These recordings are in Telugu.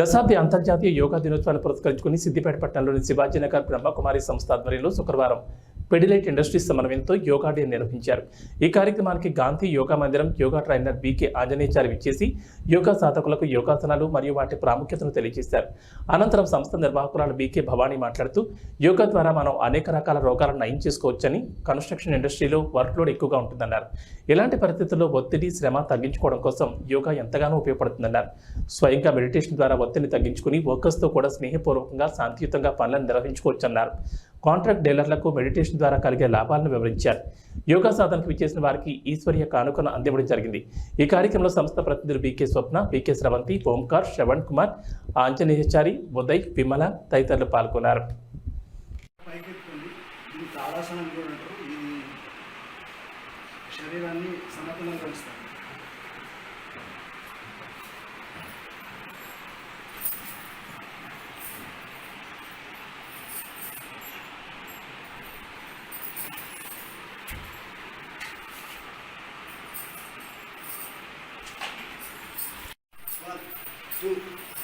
దశాబ్ది అంతర్జాతీయ యోగా దినోత్సవాన్ని పురస్కరించుకుని సిద్దిపేట పట్టణంలోని శివాజీనగర్ బ్రహ్మకుమారి సంస్థ ఆధ్వర్యంలో శుక్రవారం పెడిలైట్ ఇండస్ట్రీస్ సమన్వయంతో యోగా డే నిర్వహించారు. ఈ కార్యక్రమానికి గాంధీ యోగా మందిరం యోగా ట్రైనర్ బీకే ఆంజనేయచారి విచ్చేసి యోగా సాధకులకు యోగాసనాలు మరియు వాటి ప్రాముఖ్యతను తెలియజేశారు. అనంతరం సంస్థ నిర్వాహకురాలు బీకే భవానీ మాట్లాడుతూ యోగా ద్వారా మనం అనేక రకాల రోగాలను నయం చేసుకోవచ్చని కన్స్ట్రక్షన్ ఇండస్ట్రీలో వర్క్ లోడ్ ఎక్కువగా ఉంటుందన్నారు. ఇలాంటి పరిస్థితుల్లో ఒత్తిడి శ్రమ తగ్గించుకోవడం కోసం యోగా ఎంతగానో ఉపయోగపడుతుందన్నారు. స్వయంగా మెడిటేషన్ ద్వారా ఒత్తిడిని తగ్గించుకుని వర్కర్స్తో కూడా స్నేహపూర్వకంగా శాంతియుతంగా పనులను నిర్వహించుకోవచ్చన్నారు. కాంట్రాక్ట్ డీలర్లకు మెడిటేషన్ ద్వారా కలిగే లాభాలను వివరించారు. యోగా సాధనకు విచ్చేసిన వారికి ఈశ్వర్య కానుకను అందివ్వడం జరిగింది. ఈ కార్యక్రమంలో సంస్థ ప్రతినిధులు బీకే స్వప్న బీకే స్రవంతి ఓంకార్ శ్రవణ్ కుమార్ ఆంజనేయచారి ఉదయ్ విమల తదితరులు పాల్గొన్నారు. శరీరాన్ని సమతులం కలుస్తారు two,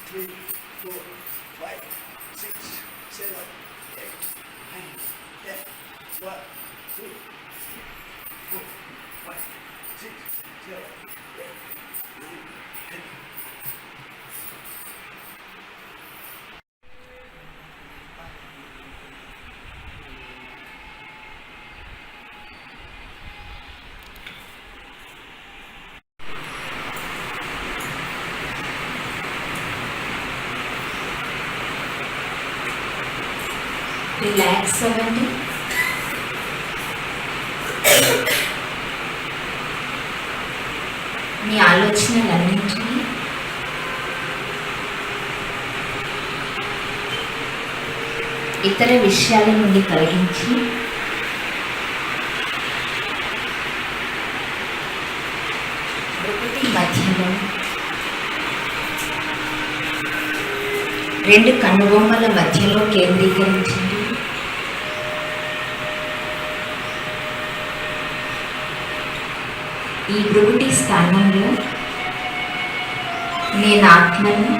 three, four, రిలాక్స్ అవ్వండి మీ ఆలోచనలన్నింటినీ ఇతర విషయాల నుండి తొలగించి ప్రకృతి మధ్యలో రెండు కనుబొమ్మల మధ్యలో కేంద్రీకరించండి. ఈ భృగుటి స్థానంలో నేను ఆత్మను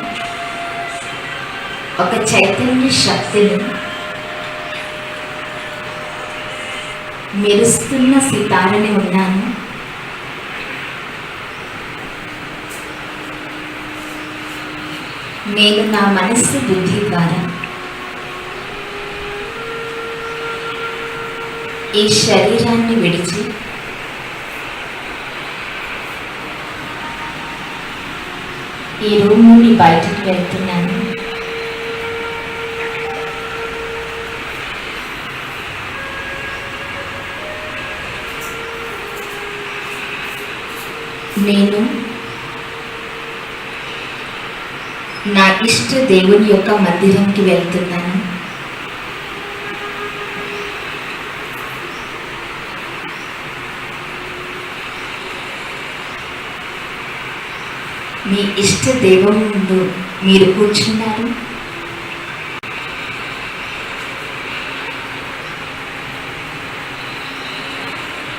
ఒక చైతన్య శక్తిని మెరుస్తున్న సితారని ఉన్నాను. నేను నా మనస్సు బుద్ధి ద్వారా ఈ శరీరాన్ని విడిచి ఈ రూమ్ నుండి బయటకు వెళ్తున్నాను. నేను నా ఇష్ట దేవుని యొక్క మందిరంకి వెళ్తున్నాను. మీ ఇష్ట దైవం ముందు మీరు కూర్చున్నారు?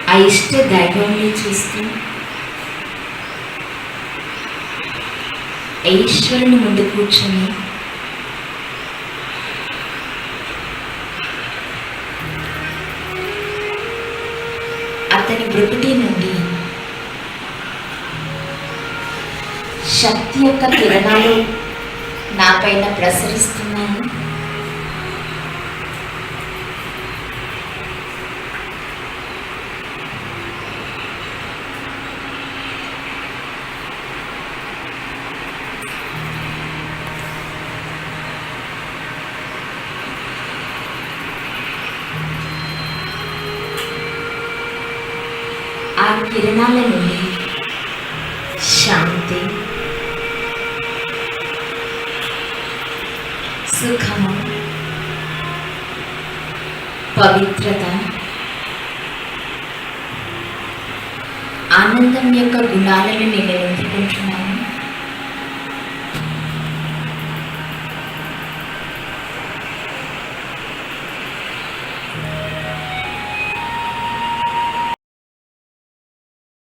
ఆ ఇష్ట దైవాన్ని చూస్తూ ఈశ్వరుని ముందు కూర్చొని అతని బ్రుకుటి నుండి శక్తి యొక్క కిరణాలు నాపైన ప్రసరిస్తున్నాయి. ఆ కిరణాల నుండి సుఖము పవిత్రత ఆనందం యొక్క గుణాలను నేను నింపుకుంటున్నాను